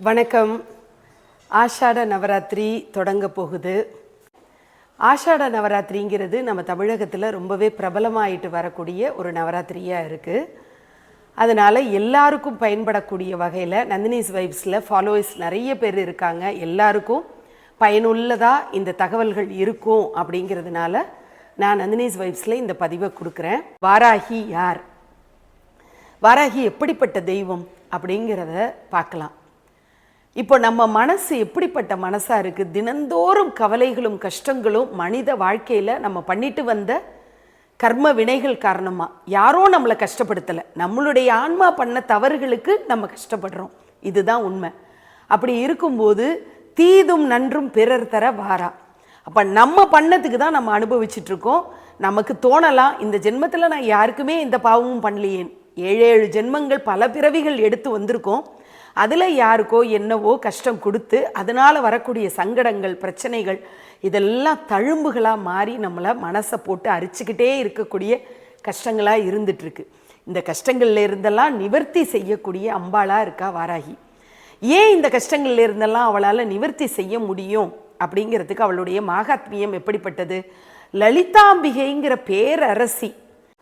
வணக்கம். ஆஷாட நவராத்திரி தொடங்க போகுது. ஆஷாட நவராத்திரிங்கிறது நம்ம தமிழகத்தில் ரொம்பவே பிரபலமாயிட்டு வரக்கூடிய ஒரு நவராத்திரியாக இருக்குது அதனால் எல்லாருக்கும் பயன்படக்கூடிய வகையில் நந்தினிஸ் வைப்ஸில் ஃபாலோவர்ஸ் நிறைய பேர் இருக்காங்க. எல்லாருக்கும் பயனுள்ளதாக இந்த தகவல்கள் இருக்கும் அப்படிங்கிறதுனால நான் நந்தினிஸ் வைப்ஸில் இந்த பதிவை கொடுக்குறேன். வாராகி யார்? வாராகி எப்படிப்பட்ட தெய்வம் அப்படிங்கிறத பார்க்கலாம். இப்போ நம்ம மனசு எப்படிப்பட்ட மனசாக இருக்குது தினந்தோறும் கவலைகளும் கஷ்டங்களும் மனித வாழ்க்கையில் நம்ம பண்ணிட்டு வந்த கர்ம வினைகள் காரணமாக யாரோ நம்மளை கஷ்டப்படுத்தலை. நம்மளுடைய ஆன்மா பண்ண தவறுகளுக்கு நம்ம கஷ்டப்படுறோம். இதுதான் உண்மை. அப்படி இருக்கும்போது தீதும் நன்றும் பிறர் தர வாரா? அப்போ நம்ம பண்ணதுக்கு தான் நம்ம அனுபவிச்சிட்ருக்கோம் நமக்கு தோணலாம் இந்த ஜென்மத்தில் நான் யாருக்குமே இந்த பாவமும் பண்ணலையேன். ஏழு ஏழு ஜென்மங்கள் பல பிறவிகள் எடுத்து வந்திருக்கோம். அதில் யாருக்கோ என்னவோ கஷ்டம் கொடுத்து அதனால் வரக்கூடிய சங்கடங்கள் பிரச்சனைகள் இதெல்லாம் தழும்புகளாக மாறி நம்மளை மனசை போட்டு அரிச்சுக்கிட்டே இருக்கக்கூடிய கஷ்டங்களாக இருந்துகிட்ருக்கு இந்த கஷ்டங்கள்ல இருந்தெல்லாம் நிவர்த்தி செய்யக்கூடிய அம்பாளாக இருக்கா வாராகி. ஏன் இந்த கஷ்டங்கள்ல இருந்தெல்லாம் அவளால் நிவர்த்தி செய்ய முடியும் அப்படிங்கிறதுக்கு அவளுடைய மாகாத்மியம் எப்படிப்பட்டது? லலிதாம்பிகைங்கிற பேரரசி.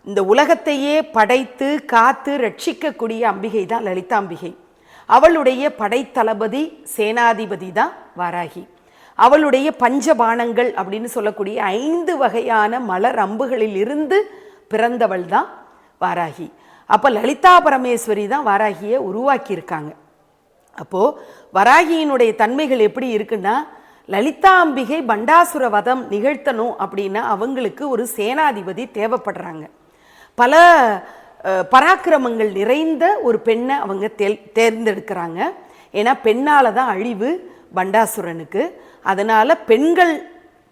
இந்த உலகத்தையே படைத்து காத்து ரட்சிக்கக்கூடிய அம்பிகை தான் லலிதாம்பிகை. அவளுடைய படைத்தளபதி சேனாதிபதி தான் வாராகி. அவளுடைய பஞ்சபானங்கள் அப்படின்னு சொல்லக்கூடிய ஐந்து வகையான மலர் அம்புகளில் இருந்து பிறந்தவள் தான் வாராகி. அப்போ லலிதா பரமேஸ்வரி தான் வாராகியை உருவாக்கியிருக்காங்க. அப்போது வராகியினுடைய தன்மைகள் எப்படி இருக்குன்னா லலிதாம்பிகை பண்டாசுர வதம் நிகழ்த்தணும் அப்படின்னா அவங்களுக்கு ஒரு சேனாதிபதி தேவைப்படுறாங்க. பல பராக்கிரமங்கள் நிறைந்த ஒரு பெண்ணை அவங்க தேல் தேர்ந்தெடுக்கிறாங்க. ஏன்னா பெண்ணால் தான் அழிவு பண்டாசுரனுக்கு. அதனால் பெண்கள்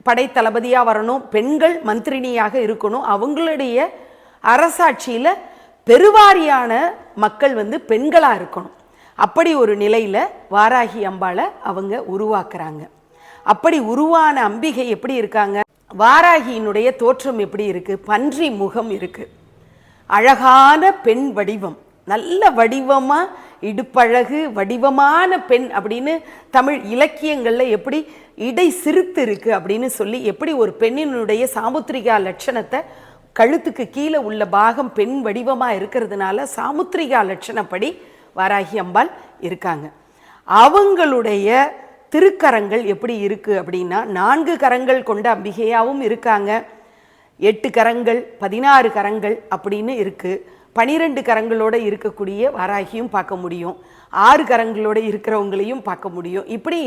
படைத்தளபதியாக வரணும் பெண்கள் மந்திரினியாக இருக்கணும். அவங்களுடைய அரசாட்சியில் பெருவாரியான மக்கள் வந்து பெண்களாக இருக்கணும். அப்படி ஒரு நிலையில் வாராகி அம்பாளை அவங்க உருவாக்குறாங்க. அப்படி உருவான அம்பிகை எப்படி இருக்காங்க? வாராகியினுடைய தோற்றம் எப்படி இருக்குது பன்றி முகம் இருக்குது அழகான பெண் வடிவம். நல்ல வடிவமாக இடுப்பழகு வடிவமான பெண் அப்படின்னு தமிழ் இலக்கியங்களில் எப்படி இடை சிறுத்து இருக்குது அப்படின்னு சொல்லி எப்படி ஒரு பெண்ணினுடைய சாமுத்திரிகா லட்சணத்தை கழுத்துக்கு கீழே உள்ள பாகம் பெண் வடிவமாக இருக்கிறதுனால சாமுத்திரிகா லட்சணப்படி வாராகி அம்பாள் இருக்காங்க. அவங்களுடைய திருக்கரங்கள் எப்படி இருக்குது அப்படின்னா நான்கு கரங்கள் கொண்ட அம்பிகையாகவும் இருக்காங்க. எட்டு கரங்கள் பதினாறு கரங்கள் அப்படின்னு இருக்குது பனிரெண்டு கரங்களோட இருக்கக்கூடிய வாராகியும் பார்க்க முடியும். ஆறு கரங்களோட இருக்கிறவங்களையும் பார்க்க முடியும். இப்படி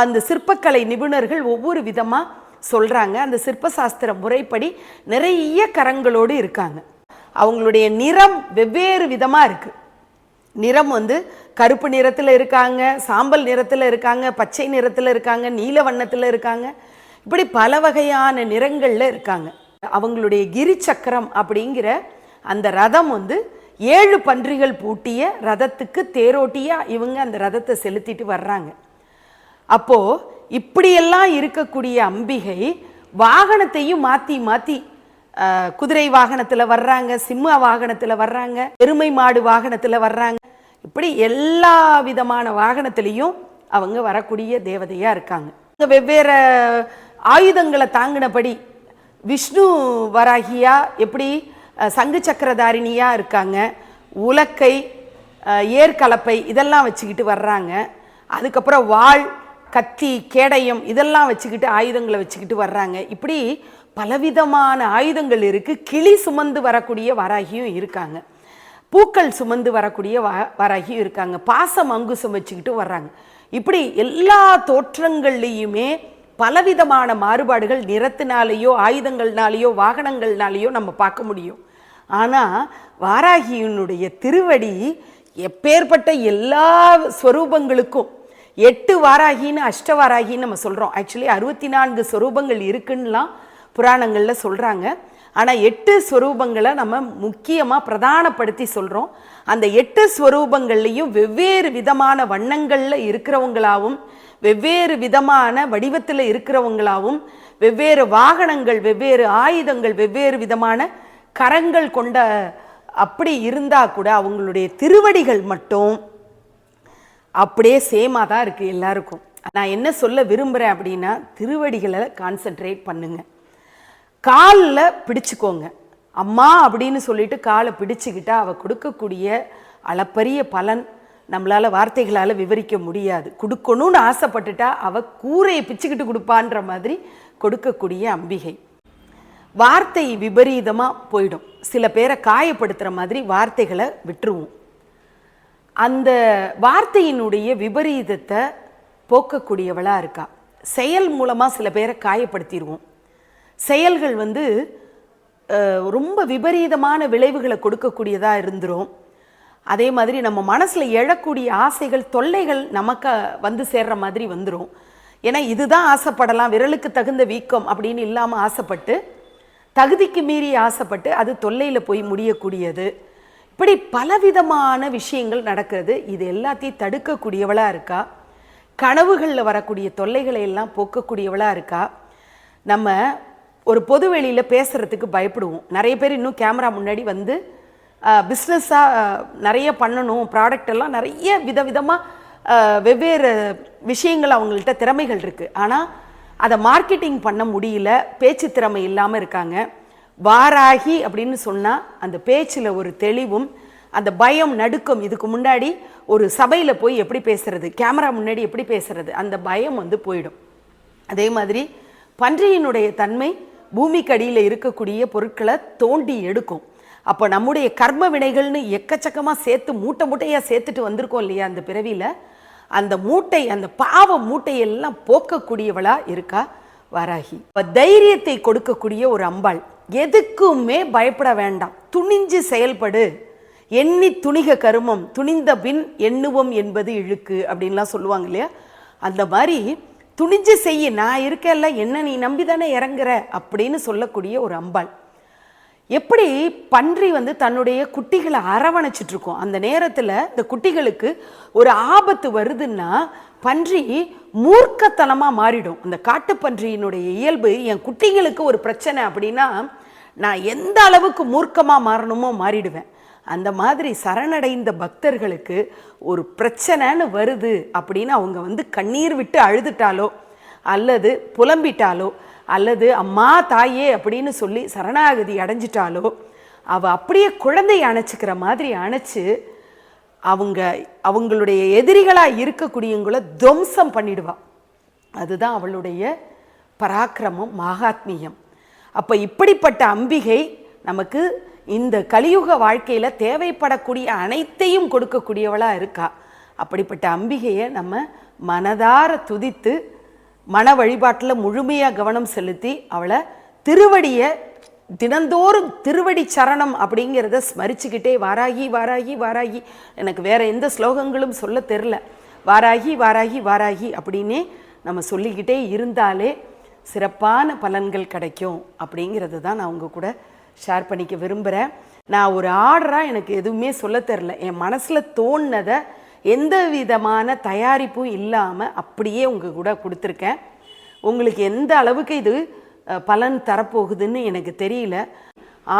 அந்த சிற்பக்கலை நிபுணர்கள் ஒவ்வொரு விதமாக சொல்கிறாங்க அந்த சிற்பசாஸ்திர முறைப்படி நிறைய கரங்களோடு இருக்காங்க. அவங்களுடைய நிறம் வெவ்வேறு விதமாக இருக்குது நிறம் வந்து கருப்பு நிறத்தில் இருக்காங்க சாம்பல் நிறத்தில் இருக்காங்க பச்சை நிறத்தில் இருக்காங்க நீல வண்ணத்தில் இருக்காங்க. இப்படி பல வகையான நிறங்களில் இருக்காங்க. அவங்களுடைய கிரிச்சக்கரம் அப்படிங்கிற அந்த ரதம் வந்து ஏழு பன்றிகள் பூட்டிய ரதத்துக்கு தேரோட்டியாக இவங்க அந்த ரதத்தை செலுத்திட்டு வர்றாங்க. அப்போது இப்படியெல்லாம் இருக்கக்கூடிய அம்பிகை வாகனத்தையும் மாற்றி மாற்றி குதிரை வாகனத்தில் வர்றாங்க சிம்ம வாகனத்தில் வர்றாங்க எருமை மாடு வாகனத்தில் வர்றாங்க. இப்படி எல்லா விதமான வாகனத்திலையும் அவங்க வரக்கூடிய தேவதையாக இருக்காங்க. வெவ்வேறு ஆயுதங்களை தாங்கினபடி விஷ்ணு வராகியா எப்படி சங்கு சக்கரதாரிணியாக இருக்காங்க உலக்கை ஏற்கலப்பை ஏர்கலப்பை இதெல்லாம் வச்சுக்கிட்டு வர்றாங்க. அதுக்கப்புறம் வாள் கத்தி கேடயம் இதெல்லாம் வச்சுக்கிட்டு ஆயுதங்களை வச்சுக்கிட்டு வர்றாங்க. இப்படி பலவிதமான ஆயுதங்கள் இருக்குது கிளி சுமந்து வரக்கூடிய வராகியும் இருக்காங்க. பூக்கள் சுமந்து வரக்கூடிய வ வராகியும் இருக்காங்க. பாசம் அங்குசம் வச்சுக்கிட்டு வர்றாங்க. இப்படி எல்லா தோற்றங்கள்லேயுமே பலவிதமான மாறுபாடுகள் நிறத்தினாலேயோ ஆயுதங்கள்னாலேயோ வாகனங்கள்னாலேயோ நம்ம பார்க்க முடியும். ஆனால் வாராகியினுடைய திருவடி எப்பேற்பட்ட எல்லா ஸ்வரூபங்களுக்கும் எட்டு வாராகின்னு அஷ்டவாராகின்னு நம்ம சொல்கிறோம் ஆக்சுவலி அறுபத்தி நான்கு ஸ்வரூபங்கள் இருக்குன்னெலாம் புராணங்களில் சொல்கிறாங்க ஆனால் எட்டு ஸ்வரூபங்களை நம்ம முக்கியமாக பிரதானப்படுத்தி சொல்கிறோம் அந்த எட்டு ஸ்வரூபங்கள்லையும் வெவ்வேறு விதமான வண்ணங்களில் இருக்கிறவங்களாவும் வெவ்வேறு விதமான வடிவத்தில் இருக்கிறவங்களாவும் வெவ்வேறு வாகனங்கள் வெவ்வேறு ஆயுதங்கள் வெவ்வேறு விதமான கரங்கள் கொண்ட அப்படி இருந்தால் கூட அவங்களுடைய திருவடிகள் மட்டும் அப்படியே சேமாக தான் இருக்குது எல்லாருக்கும். நான் என்ன சொல்ல விரும்புகிறேன் அப்படின்னா திருவடிகளை கான்சென்ட்ரேட் பண்ணுங்க. காலில் பிடிச்சுக்கோங்க. அம்மா அப்படின்னு சொல்லிட்டு காலை பிடிச்சிக்கிட்டா அவள் கொடுக்கக்கூடிய அளப்பரிய பலன் நம்மளால் வார்த்தைகளால் விவரிக்க முடியாது. கொடுக்கணும்னு ஆசைப்பட்டுட்டா அவள் கூரையை பிச்சுக்கிட்டு கொடுப்பான்ற மாதிரி கொடுக்கக்கூடிய அம்பிகை. வார்த்தை விபரீதமாக போயிடும். சில பேரை காயப்படுத்துகிற மாதிரி வார்த்தைகளை விட்டுருவோம். அந்த வார்த்தையினுடைய விபரீதத்தை போக்கக்கூடியவளாக இருக்கா? செயல் மூலமாக சில பேரை காயப்படுத்திடுவோம் செயல்கள் வந்து ரொம்ப விபரீதமான விளைவுகளை கொடுக்கக்கூடியதாக இருந்துரும். அதே மாதிரி நம்ம மனசில் எழக்கூடிய ஆசைகள் தொல்லைகள் நமக்கு வந்து சேர்ற மாதிரி வந்துடும் ஏன்னா இதுதான் ஆசைப்படலாம் விரலுக்கு தகுந்த வீக்கம் அப்படின்னு இல்லாமல் ஆசைப்பட்டு தகுதிக்கு மீறி ஆசைப்பட்டு அது தொல்லையில் போய் முடியக்கூடியது. இப்படி பலவிதமான விஷயங்கள் நடக்கிறது. இது எல்லாத்தையும் தடுக்கக்கூடியவளாக இருக்கா? கனவுகளில் வரக்கூடிய தொல்லைகளை எல்லாம் போக்கக்கூடியவளாக இருக்கா? நம்ம ஒரு பொது வெளியில் பேசுகிறதுக்கு பயப்படுவோம். நிறைய பேர் இன்னும் கேமரா முன்னாடி வந்து பிஸ்னஸாக நிறைய பண்ணணும். ப்ராடக்ட் எல்லாம் நிறைய விதவிதமாக வெவ்வேறு விஷயங்கள் அவங்கள்ட்ட திறமைகள் இருக்குது ஆனால் அதை மார்க்கெட்டிங் பண்ண முடியல. பேச்சு திறமை இல்லாமல் இருக்காங்க. வாராகி அப்படின்னு சொன்னால் அந்த பேச்சில் ஒரு தெளிவும் அந்த பயம் நடுக்கம் இதுக்கு முன்னாடி ஒரு சபையில் போய் எப்படி பேசுறது கேமரா முன்னாடி எப்படி பேசுறது அந்த பயம் வந்து போயிடும். அதே மாதிரி பன்றியினுடைய தன்மை பூமிக்கு அடியில் இருக்கக்கூடிய பொருட்களை தோண்டி எடுக்கும். அப்போ நம்முடைய கர்ம வினைகள்னு எக்கச்சக்கமாக சேர்த்து மூட்டை மூட்டையாக சேர்த்துட்டு வந்திருக்கோம் இல்லையா அந்த பிறவியில்? அந்த மூட்டை அந்த பாவ மூட்டையெல்லாம் போக்கக்கூடியவளா இருக்கா வராகி. தைரியத்தை கொடுக்கக்கூடிய ஒரு அம்பாள் எதுக்குமே பயப்பட வேண்டாம். துணிஞ்சு செயல்படு. எண்ணி துணிக கருமம். துணிந்த பின் எண்ணுவோம் என்பது இழுக்கு அப்படின்லாம் சொல்லுவாங்க இல்லையா? அந்த மாதிரி துணிஞ்சு செய்ய. நான் இருக்கேன்ல என்ன நீ நம்பி தானே இறங்குற? அப்படின்னு சொல்லக்கூடிய ஒரு அம்பாள். எப்படி பன்றி வந்து தன்னுடைய குட்டிகளை அரவணைச்சிட்டு இருக்கும் அந்த நேரத்தில் இந்த குட்டிகளுக்கு ஒரு ஆபத்து வருதுன்னா பன்றி மூர்க்கத்தனமாக மாறிடும். அந்த காட்டுப்பன்றியினுடைய இயல்பு என் குட்டிகளுக்கு ஒரு பிரச்சனை அப்படின்னா நான் எந்த அளவுக்கு மூர்க்கமாக மாறணுமோ மாறிடுவேன். அந்த மாதிரி சரணடைந்த பக்தர்களுக்கு ஒரு பிரச்சனைன்னு வருது அப்படின்னு அவங்க வந்து கண்ணீர் விட்டு அழுதுட்டாலோ அல்லது புலம்பிட்டாலோ அல்லது அம்மா தாயே அப்படின்னு சொல்லி சரணாகதி அடைஞ்சிட்டாலோ அவள் அப்படியே குழந்தையை அணைச்சிக்கிற மாதிரி அணைச்சு அவங்க அவங்களுடைய எதிரிகளாக இருக்கக்கூடியவங்கள துவம்சம் பண்ணிடுவா. அதுதான் அவளுடைய பராக்கிரமம் மகாத்மியம். அப்போ இப்படிப்பட்ட அம்பிகை நமக்கு இந்த கலியுக வாழ்க்கையில் தேவைப்படக்கூடிய அனைத்தையும் கொடுக்கக்கூடியவளாக இருக்கா. அப்படிப்பட்ட அம்பிகையை நம்ம மனதார துதித்து மன வழிபாட்டில் முழுமையாக கவனம் செலுத்தி அவளை திருவடியை தினந்தோறும் திருவடி சரணம் அப்படிங்கிறத ஸ்மரிச்சுக்கிட்டே வாராகி வாராகி வாராகி. எனக்கு வேற எந்த ஸ்லோகங்களும் சொல்ல தெரில வாராகி வாராகி வாராகி அப்படின்னே நம்ம சொல்லிக்கிட்டே இருந்தாலே சிறப்பான பலன்கள் கிடைக்கும் அப்படிங்கிறது தான் நான் உங்கள் கூட ஷேர் பண்ணிக்க விரும்புகிறேன் நான் ஒரு ஆர்டராக எனக்கு எதுவுமே சொல்ல தெரில என் மனசில் தோணுனதை எந்த விதமான தயாரிப்பும் இல்லாமல் அப்படியே உங்கள் கூட கொடுத்துருக்கேன். உங்களுக்கு எந்த அளவுக்கு இது பலன் தரப்போகுதுன்னு எனக்கு தெரியல.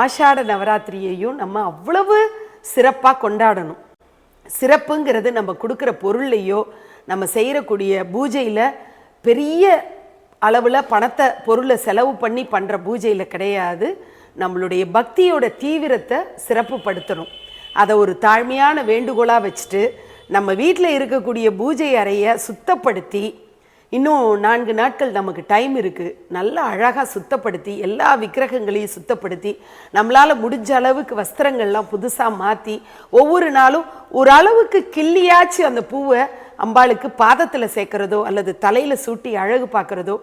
ஆஷாட நவராத்திரியையும் நம்ம அவ்வளவு சிறப்பாக கொண்டாடணும். சிறப்புங்கிறது நம்ம கொடுக்குற பொருள்லையோ நம்ம செய்கிறக்கூடிய பூஜையில் பெரிய அளவில் பணத்தை பொருளை செலவு பண்ணி பண்ணுற பூஜையில் கிடையாது. நம்மளுடைய பக்தியோட தீவிரத்தை சிறப்புப்படுத்தணும் அதை ஒரு தாழ்மையான வேண்டுகோளாக வச்சுட்டு நம்ம வீட்டில் இருக்கக்கூடிய பூஜை அறையை சுத்தப்படுத்தி இன்னும் நான்கு நாட்கள் நமக்கு டைம் இருக்குது நல்லா அழகாக சுத்தப்படுத்தி எல்லா விக்கிரகங்களையும் சுத்தப்படுத்தி நம்மளால் முடிஞ்ச அளவுக்கு வஸ்திரங்கள்லாம் புதுசாக மாற்றி ஒவ்வொரு நாளும் ஒரு அளவுக்கு கிள்ளியாச்சு அந்த பூவை அம்பாளுக்கு பாதத்தில் சேர்க்குறதோ அல்லது தலையில் சூட்டி அழகு பார்க்குறதோ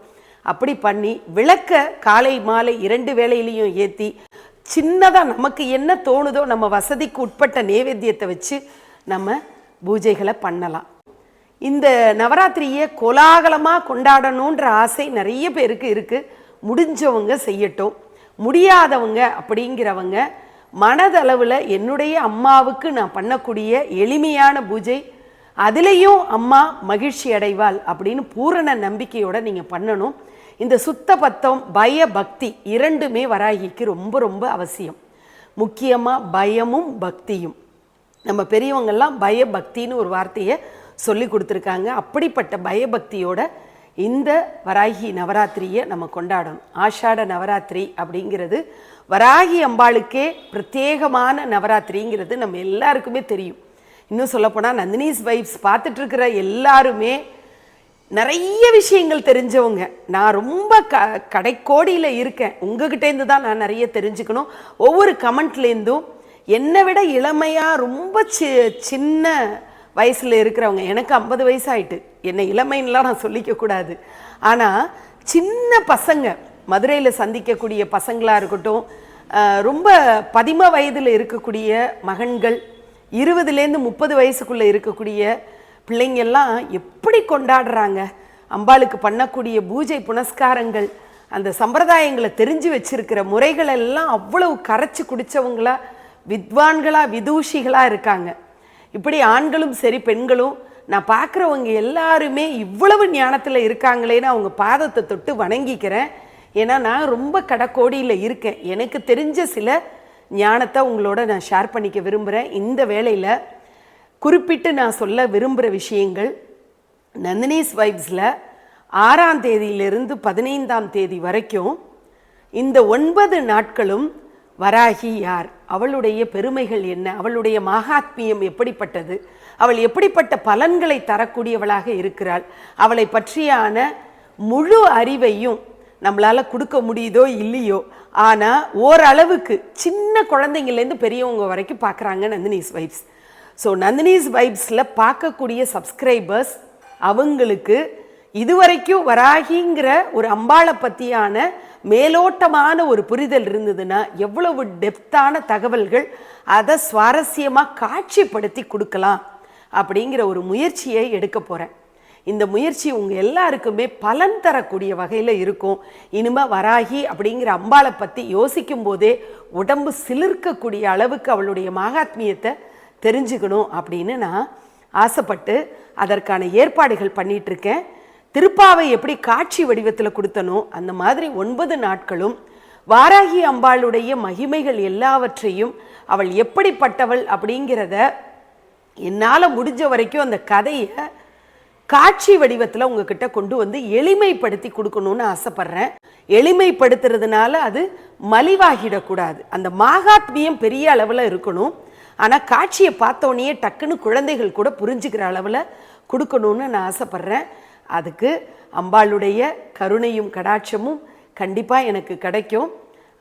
அப்படி பண்ணி விளக்க காலை மாலை இரண்டு வேளையிலையும் ஏற்றி சின்னதாக நமக்கு என்ன தோணுதோ நம்ம வசதிக்கு உட்பட்ட நேவேத்தியத்தை வச்சு நம்ம பூஜைகளை பண்ணலாம். இந்த நவராத்திரியை கோலாகலமாக கொண்டாடணுன்ற ஆசை நிறைய பேருக்கு இருக்குது முடிஞ்சவங்க செய்யட்டும். முடியாதவங்க அப்படிங்கிறவங்க மனதளவில் என்னுடைய அம்மாவுக்கு நான் பண்ணக்கூடிய எளிமையான பூஜை அதுலேயும் அம்மா மகிழ்ச்சி அடைவாள் அப்படின்னு பூரண நம்பிக்கையோடு நீங்கள் பண்ணணும். இந்த சுத்த பத்தம் பய பக்தி இரண்டுமே வராகிக்கு ரொம்ப ரொம்ப அவசியம். முக்கியமாக பயமும் பக்தியும். நம்ம பெரியவங்கள்லாம் பயபக்தின்னு ஒரு வார்த்தையை சொல்லி கொடுத்துருக்காங்க. அப்படிப்பட்ட பயபக்தியோட இந்த வராகி நவராத்திரியை நம்ம கொண்டாடணும். ஆஷாட நவராத்திரி அப்படிங்கிறது வராகி அம்பாளுக்கே பிரத்யேகமான நவராத்திரிங்கிறது நம்ம எல்லாருக்குமே தெரியும். இன்னும் சொல்லப்போனால் நந்தினிஸ் வைப்ஸ் பார்த்துட்ருக்கிற எல்லாருமே நிறைய விஷயங்கள் தெரிஞ்சவங்க. நான் ரொம்ப க கடைக்கோடியில் இருக்கேன். உங்ககிட்டேருந்து தான் நான் நிறைய தெரிஞ்சுக்கணும். ஒவ்வொரு கமெண்ட்லேருந்தும் என்னை விட இளமையாக ரொம்ப சி சின்ன வயசில் இருக்கிறவங்க எனக்கு ஐம்பது வயசாயிட்டு. என்னை இளமைன்னுலாம் நான் சொல்லிக்க கூடாது. ஆனால் சின்ன பசங்க மதுரையில் சந்திக்கக்கூடிய பசங்களாக இருக்கட்டும் ரொம்ப பதிம வயதில் இருக்கக்கூடிய மகன்கள் இருபதுலேருந்து முப்பது வயசுக்குள்ளே இருக்கக்கூடிய பிள்ளைங்கள்லாம் எப்படி கொண்டாடுறாங்க? அம்பாளுக்கு பண்ணக்கூடிய பூஜை புனஸ்காரங்கள் அந்த சம்பிரதாயங்களை தெரிஞ்சு வச்சிருக்கிற முறைகளெல்லாம் அவ்வளவு கரைச்சி குடிச்சவங்களா வித்வான்களா விதூஷிகளா இருக்காங்க. இப்படி ஆண்களும் சரி பெண்களும் நான் பார்க்குறவங்க எல்லாருமே இவ்வளவு ஞானத்தில் இருக்காங்களேன்னு அவங்க பாதத்தை தொட்டு வணங்கிக்கிறேன். ஏன்னா நான் ரொம்ப கடக்கோடியில் இருக்கேன். எனக்கு தெரிஞ்ச சில ஞானத்தை உங்களோட நான் ஷேர் பண்ணிக்க விரும்புகிறேன் இந்த வேளையில் குறிப்பிட்டு நான் சொல்ல விரும்புகிற விஷயங்கள் நந்தினிஸ் வைப்ஸில் ஆறாம் தேதியிலிருந்து பதினைந்தாம் தேதி வரைக்கும் இந்த ஒன்பது நாட்களும் வராகி யார்? அவளுடைய பெருமைகள் என்ன? அவளுடைய மகாத்மியம் எப்படிப்பட்டது? அவள் எப்படிப்பட்ட பலன்களை தரக்கூடியவளாக இருக்கிறாள்? அவளை பற்றியான முழு அறிவையும் நம்மளால் கொடுக்க முடியுதோ இல்லையோ? ஆனால் ஓரளவுக்கு சின்ன குழந்தைங்கள்லேருந்து பெரியவங்க வரைக்கும் பார்க்குறாங்க நந்தினிஸ் வைப்ஸ். ஸோ நந்தினிஸ் வைப்ஸில் பார்க்கக்கூடிய சப்ஸ்கிரைபர்ஸ் அவங்களுக்கு இதுவரைக்கும் வராகிங்கிற ஒரு அம்பாளை பற்றியான மேலோட்டமான ஒரு புரிதல் இருந்ததுன்னா எவ்வளவு டெப்த்தான தகவல்கள் அதை சுவாரஸ்யமாக காட்சிப்படுத்தி கொடுக்கலாம் அப்படிங்கிற ஒரு முயற்சியை எடுக்க போகிறேன் இந்த முயற்சி உங்கள் எல்லாருக்குமே பலன் தரக்கூடிய வகையில் இருக்கும். இனிமே வராகி அப்படிங்கிற அம்பாளை பற்றி யோசிக்கும் போதே உடம்பு சிலிர்க்கக்கூடிய அளவுக்கு அவளுடைய மகாத்மியத்தை தெரிஞ்சுக்கணும் அப்படின்னு நான் ஆசைப்பட்டு அதற்கான ஏற்பாடுகள் பண்ணிகிட்ருக்கேன் இருக்கேன். திருப்பாவை எப்படி காட்சி வடிவத்தில் கொடுத்தனோ அந்த மாதிரி ஒன்பது நாட்களும் வாராகி அம்பாளுடைய மகிமைகள் எல்லாவற்றையும் அவள் எப்படிப்பட்டவள் அப்படிங்கிறத என்னால் முடிஞ்ச வரைக்கும் அந்த கதையை காட்சி வடிவத்தில் உங்ககிட்ட கொண்டு வந்து எளிமைப்படுத்தி கொடுக்கணும்னு ஆசைப்பட்றேன். எளிமைப்படுத்துறதுனால அது மலிவாகிடக்கூடாது. அந்த மாகாத்மியம் பெரிய அளவில் இருக்கணும். ஆனால் காட்சியை பார்த்தோன்னே டக்குன்னு குழந்தைகள் கூட புரிஞ்சுக்கிற அளவில் கொடுக்கணும்னு நான் ஆசைப்பட்றேன். அதுக்கு அம்பாளுடைய கருணையும் கடாட்சமும் கண்டிப்பாக எனக்கு கிடைக்கும்.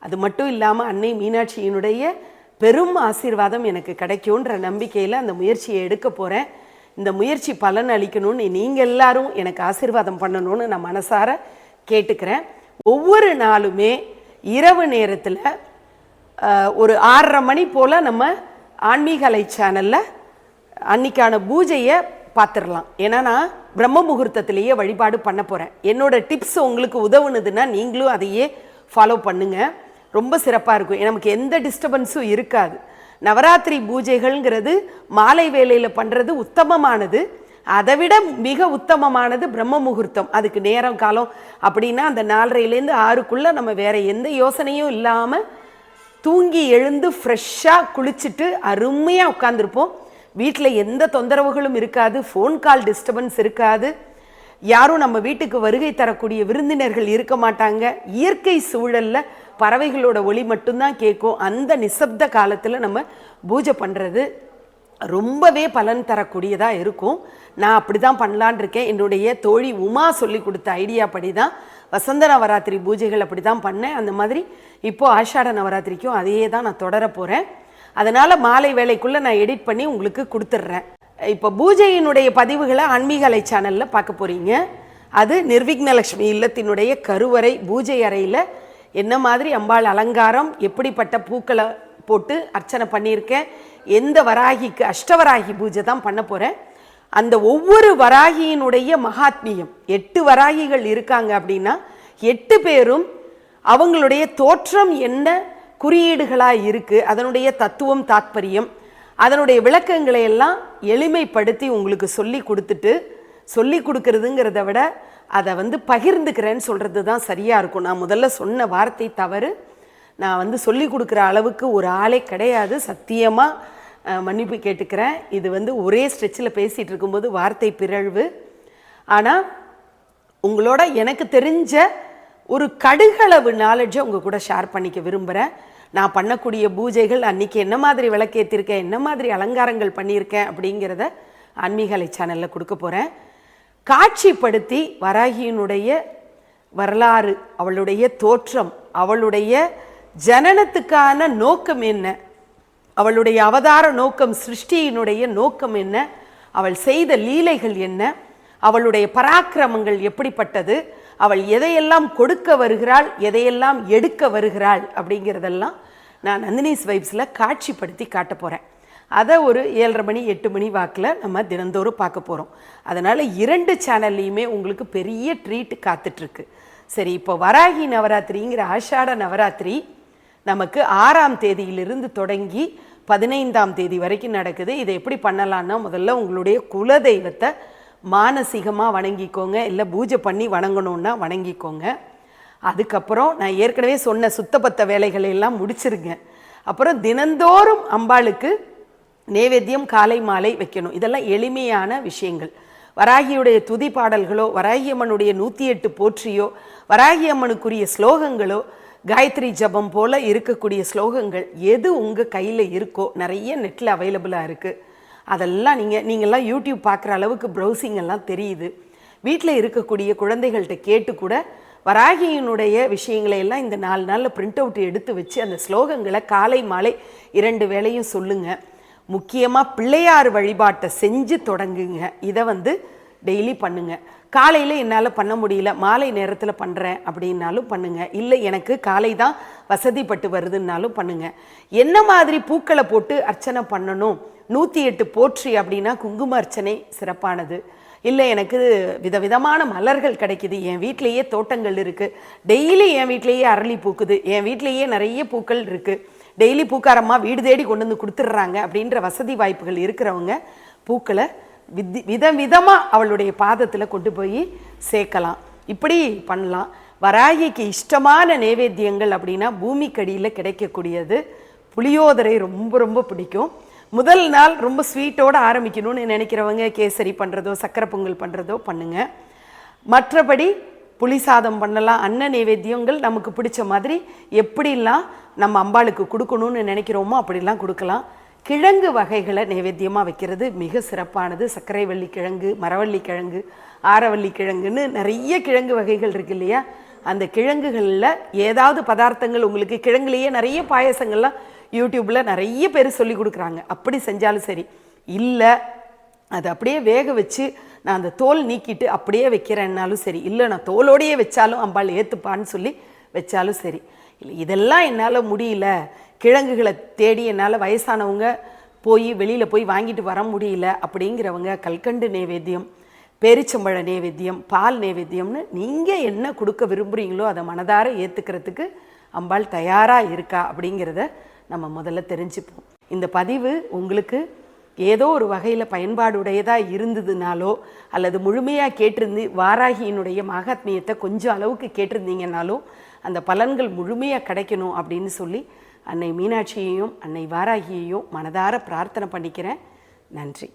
அது மட்டும் இல்லாமல் அன்னை மீனாட்சியினுடைய பெரும் ஆசீர்வாதம் எனக்கு கிடைக்கும்ன்ற நம்பிக்கையில் அந்த முயற்சியை எடுக்க போகிறேன் இந்த முயற்சி பலன் அளிக்கணும்னு நீங்கள் எல்லாரும் எனக்கு ஆசீர்வாதம் பண்ணணும்னு நான் மனசார கேட்டுக்கிறேன். ஒவ்வொரு நாளுமே இரவு நேரத்தில் ஒரு ஆறரை மணி போல் நம்ம ஆன்மீக அலை சேனலில் அன்னைக்கான பூஜையை பார்த்துடலாம். ஏன்னா நான் பிரம்ம முகூர்த்தத்திலேயே வழிபாடு பண்ண போகிறேன் என்னோட டிப்ஸ் உங்களுக்கு உதவுனதுன்னா நீங்களும் அதையே ஃபாலோ பண்ணுங்கள் ரொம்ப சிறப்பாக இருக்கும். நமக்கு எந்த டிஸ்டர்பன்ஸும் இருக்காது. நவராத்திரி பூஜைகள்ங்கிறது மாலை வேலையில் பண்ணுறது உத்தமமானது. அதை விட மிக உத்தமமானது பிரம்ம முகூர்த்தம். அதுக்கு நேரம் காலம் அப்படின்னா அந்த நாலரையிலேருந்து ஆறுக்குள்ளே நம்ம வேறு எந்த யோசனையும் இல்லாமல் தூங்கி எழுந்து ஃப்ரெஷ்ஷாக குளிச்சுட்டு அருமையாக உட்காந்துருப்போம் வீட்டில் எந்த தொந்தரவுகளும் இருக்காது ஃபோன் கால் டிஸ்டர்பன்ஸ் இருக்காது. யாரும் நம்ம வீட்டுக்கு வருகை தரக்கூடிய விருந்தினர்கள் இருக்க மாட்டாங்க. இயற்கை சூழலில் பறவைகளோட ஒளி மட்டும்தான் கேட்கும். அந்த நிசப்த காலத்தில் நம்ம பூஜை பண்ணுறது ரொம்பவே பலன் தரக்கூடியதாக இருக்கும். நான் அப்படி தான் பண்ணலான் இருக்கேன். என்னுடைய தோழி உமா சொல்லி கொடுத்த ஐடியா படி தான் வசந்த நவராத்திரி பூஜைகள் அப்படி தான் பண்ணேன். அந்த மாதிரி இப்போது ஆஷாட நவராத்திரிக்கும் அதையே தான் நான் தொடர போகிறேன் அதனால் மாலை வேலைக்குள்ளே நான் எடிட் பண்ணி உங்களுக்கு கொடுத்துட்றேன். இப்போ பூஜையினுடைய பதிவுகளை ஆன்மீக அலை சேனலில் பார்க்க போகிறீங்க அது நிர்விக்னலக்ஷ்மி இல்லத்தினுடைய கருவறை பூஜை அறையில் என்ன மாதிரி அம்பாள் அலங்காரம் எப்படிப்பட்ட பூக்களை போட்டு அர்ச்சனை பண்ணியிருக்கேன் எந்த வராகிக்கு அஷ்டவராகி பூஜை தான் பண்ண போகிறேன் அந்த ஒவ்வொரு வராகியினுடைய மகாத்மியம் எட்டு வராகிகள் இருக்காங்க அப்படின்னா எட்டு பேரும் அவங்களுடைய தோற்றம் என்ன குறியீடுகளாக இருக்குது அதனுடைய தத்துவம் தாத்பரியம் அதனுடைய விளக்கங்களை எல்லாம் எளிமைப்படுத்தி உங்களுக்கு சொல்லி கொடுத்துட்டு சொல்லி கொடுக்கறதுங்கிறத விட அதை வந்து பகிர்ந்துக்கிறேன்னு சொல்கிறது தான் சரியாக இருக்கும். நான் முதல்ல சொன்ன வார்த்தை தவறு. நான் வந்து சொல்லி கொடுக்குற அளவுக்கு ஒரு ஆளே கிடையாது. சத்தியமாக மன்னிப்பு கேட்டுக்கிறேன். இது வந்து ஒரே ஸ்ட்ரெச்சில் பேசிகிட்டு இருக்கும்போது வார்த்தை பிறழ்வு. ஆனால் உங்களோட எனக்கு தெரிஞ்ச ஒரு கடுகளவு நாலேஜை உங்கள் கூட ஷேர் பண்ணிக்க விரும்புகிறேன் நான் பண்ணக்கூடிய பூஜைகள் அன்னைக்கு என்ன மாதிரி விளக்கேற்றிருக்கேன் என்ன மாதிரி அலங்காரங்கள் பண்ணியிருக்கேன் அப்படிங்கிறத ஆன்மீகலை சேனலில் கொடுக்க போகிறேன் காட்சிப்படுத்தி வராகியினுடைய வரலாறு அவளுடைய தோற்றம் அவளுடைய ஜனனத்துக்கான நோக்கம் என்ன அவளுடைய அவதார நோக்கம் சிருஷ்டியினுடைய நோக்கம் என்ன அவள் செய்த லீலைகள் என்ன அவளுடைய பராக்கிரமங்கள் எப்படிப்பட்டது அவள் எதையெல்லாம் கொடுக்க வருகிறாள் எதையெல்லாம் எடுக்க வருகிறாள் அப்படிங்கிறதெல்லாம் நான் நந்தினிஸ் வைப்ஸில் காட்சிப்படுத்தி காட்ட போகிறேன் அதை ஒரு ஏழரை மணி எட்டு மணி வாக்கில் நம்ம தினந்தோறும் பார்க்க போகிறோம் அதனால் இரண்டு சேனல்லையுமே உங்களுக்கு பெரிய ட்ரீட் காத்துட்ருக்கு. சரி இப்போ வராகி நவராத்திரிங்கிற ஆஷாட நவராத்திரி நமக்கு ஆறாம் தேதியிலிருந்து தொடங்கி பதினைந்தாம் தேதி வரைக்கும் நடக்குது. இதை எப்படி பண்ணலான்னா முதல்ல உங்களுடைய குலதெய்வத்தை மானசீகமாக வணங்கிக்கோங்க இல்லை பூஜை பண்ணி வணங்கணுன்னா வணங்கிக்கோங்க. அதுக்கப்புறம் நான் ஏற்கனவே சொன்ன சுத்தப்பத்த வேலைகளை எல்லாம் முடிச்சிருங்க. அப்புறம் தினந்தோறும் அம்பாளுக்கு நேவேத்தியம் காலை மாலை வைக்கணும். இதெல்லாம் எளிமையான விஷயங்கள். வராகியுடைய துதி பாடல்களோ வராகி அம்மனுடைய நூற்றி எட்டு போற்றியோ வராகி அம்மனுக்குரிய ஸ்லோகங்களோ காயத்ரி ஜபம் போல இருக்கக்கூடிய ஸ்லோகங்கள் எது உங்கள் கையில் இருக்கோ நிறைய நெட்டில் அவைலபிளாக இருக்குது அதெல்லாம் நீங்கள் நீங்கள்லாம் யூடியூப் பார்க்குற அளவுக்கு ப்ரௌசிங் எல்லாம் தெரியுது. வீட்டில் இருக்கக்கூடிய குழந்தைகள்கிட்ட கேட்டு கூட வராகியினுடைய விஷயங்களை எல்லாம் இந்த நாலு நாளில் பிரிண்ட் அவுட் எடுத்து வச்சு அந்த ஸ்லோகங்களை காலை மாலை இரண்டு வேளையும் சொல்லுங்கள் முக்கியமாக பிள்ளையார் வழிபாட்டை செஞ்சு தொடங்குங்க. இதை வந்து டெய்லி பண்ணுங்கள் காலையில் என்னால் பண்ண முடியல மாலை நேரத்தில் பண்ணுறேன் அப்படின்னாலும் பண்ணுங்கள் இல்லை எனக்கு காலை தான் வசதிப்பட்டு வருதுன்னாலும் பண்ணுங்கள் என்ன மாதிரி பூக்களை போட்டு அர்ச்சனை பண்ணணும்? நூற்றி எட்டு போற்றி அப்படின்னா குங்கும அர்ச்சனை சிறப்பானது. இல்லை எனக்கு விதவிதமான மலர்கள் கிடைக்குது. என் வீட்டிலையே தோட்டங்கள் இருக்குது டெய்லி என் வீட்டிலையே அரளி பூக்குது. என் வீட்டிலையே நிறைய பூக்கள் இருக்குது டெய்லி பூக்காரம்மா வீடு தேடி கொண்டு வந்து கொடுத்துட்றாங்க அப்படின்ற வசதி வாய்ப்புகள் இருக்கிறவங்க பூக்களை வித் விதம் விதமாக அவளுடைய பாதத்தில் கொண்டு போய் சேர்க்கலாம். இப்படி பண்ணலாம். வராகிக்கு இஷ்டமான நைவேத்தியங்கள் அப்படின்னா பூமிக்கடியில் கிடைக்கக்கூடியது. புளியோதரை ரொம்ப ரொம்ப பிடிக்கும். முதல் நாள் ரொம்ப ஸ்வீட்டோடு ஆரம்பிக்கணும்னு நினைக்கிறவங்க கேசரி பண்ணுறதோ சக்கரை பொங்கல் பண்ணுறதோ பண்ணுங்கள் மற்றபடி புளி சாதம் பண்ணலாம். அன்ன நைவேத்தியங்கள் நமக்கு பிடிச்ச மாதிரி எப்படிலாம் நம்ம அம்பாளுக்கு கொடுக்கணும்னு நினைக்கிறோமோ அப்படிலாம் கொடுக்கலாம். கிழங்கு வகைகளை நைவேத்தியமாக வைக்கிறது. மிக சிறப்பானது. சர்க்கரை வள்ளி கிழங்கு மரவள்ளி கிழங்கு ஆரவள்ளி கிழங்குன்னு நிறைய கிழங்கு வகைகள் இருக்கு இல்லையா? அந்த கிழங்குகளில் ஏதாவது பதார்த்தங்கள் உங்களுக்கு கிழங்குலேயே நிறைய பாயசங்கள்லாம் யூடியூப்பில் நிறைய பேர் சொல்லி கொடுக்குறாங்க. அப்படி செஞ்சாலும் சரி. இல்லை அது அப்படியே வேக வச்சு நான் அந்த தோல் நீக்கிட்டு அப்படியே வைக்கிறேன்னாலும் சரி. இல்லை நான் தோலோடையே வச்சாலும் அம்பாள் ஏற்றுப்பான்னு சொல்லி வச்சாலும் சரி. இல்லை இதெல்லாம் என்னால் முடியல. கிழங்குகளை தேடி என்னால் வயசானவங்க போய் வெளியில் போய் வாங்கிட்டு வர முடியல அப்படிங்கிறவங்க கல்கண்டு நைவேத்தியம் பேரிச்சம்பழ நைவேத்தியம் பால் நைவேத்தியம்னு நீங்கள் என்ன கொடுக்க விரும்புகிறீங்களோ அதை மனதார ஏற்றுக்கிறதுக்கு அம்பாள் தயாராக இருக்கா அப்படிங்கிறத நம்ம முதல்ல தெரிஞ்சுப்போம். இந்த பதிவு உங்களுக்கு ஏதோ ஒரு வகையில் பயன்பாடுடையதாக இருந்ததுனாலோ அல்லது முழுமையாக கேட்டிருந்து வாராகியினுடைய மகாத்மியத்தை கொஞ்சம் அளவுக்கு கேட்டிருந்தீங்கன்னாலோ அந்த பலன்கள் முழுமையாக கிடைக்கணும் அப்படின்னு சொல்லி அன்னை மீனாட்சியையும் அன்னை வாராகியையும் மனதார பிரார்த்தனை பண்ணிக்கிறேன். நன்றி.